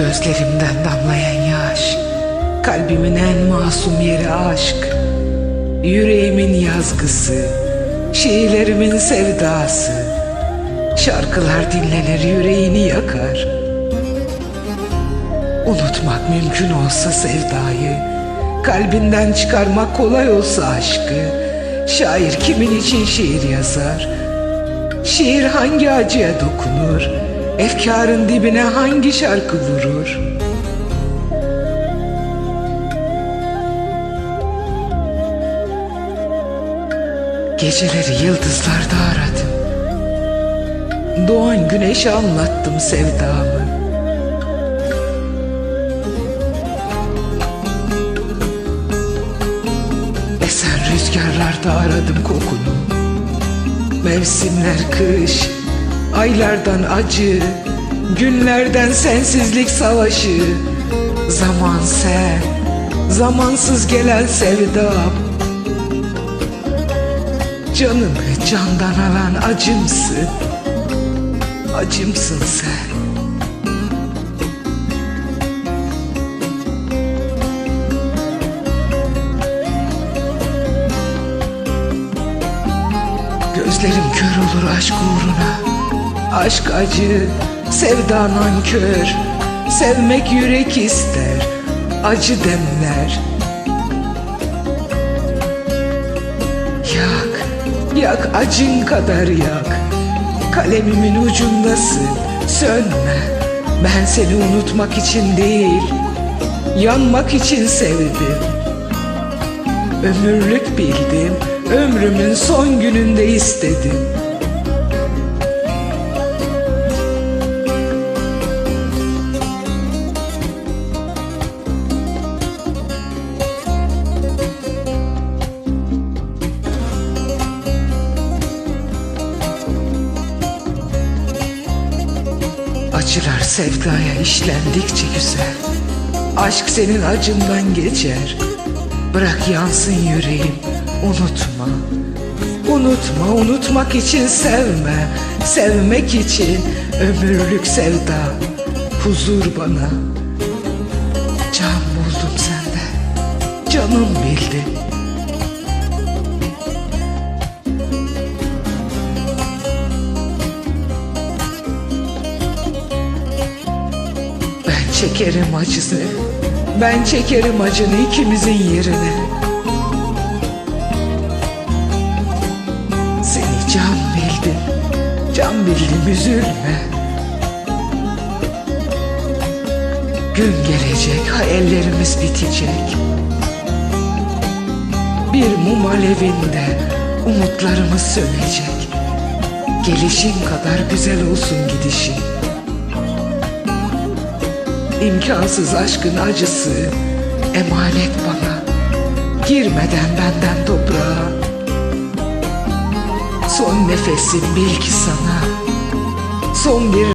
Gözlerimden damlayan yaş Kalbimin en masum yeri aşk. Yüreğimin yazgısı Şiirlerimin sevdası. Şarkılar dinlenir yüreğini yakar. Unutmak mümkün olsa sevdayı Kalbinden çıkarmak kolay olsa aşkı. Şair kimin için şiir yazar? Şiir hangi acıya dokunur Efkarın dibine hangi şarkı vurur? Geceleri yıldızlarda aradım. Doğan güneşe anlattım sevdamı. Esen rüzgarlarda aradım kokunu. Mevsimler kış Aylardan acı Günlerden sensizlik savaşı. Zaman sen Zamansız gelen sevdam Canımı candan alan acımsın. Acımsın sen. Gözlerim kör olur aşk uğruna Aşk acı, sevda nankör. Sevmek yürek ister, acı demler. Yak, yak acın kadar yak. Kalemimin ucundasın, sönme. Ben seni unutmak için değil Yanmak için sevdim. Ömürlük bildim, ömrümün son gününde istedim. Acılar sevdaya işlendikçe güzel. Aşk senin acından geçer. Bırak yansın yüreğim, unutma. Unutma, unutmak için sevme. Sevmek için ömürlük sevda. Huzur bana. Can buldum sende. Canım bildi. Çekerim acısı. Ben çekerim acını ikimizin yerine. Seni can bildim, can bildim üzülme. Gün gelecek, hayallerimiz bitecek. Bir mum alevinde umutlarımız sönecek. Gelişin kadar güzel olsun gidişin. İmkansız aşkın acısı. Emanet bana. Girmeden benden toprağa. Son nefesim bil ki sana. Son bir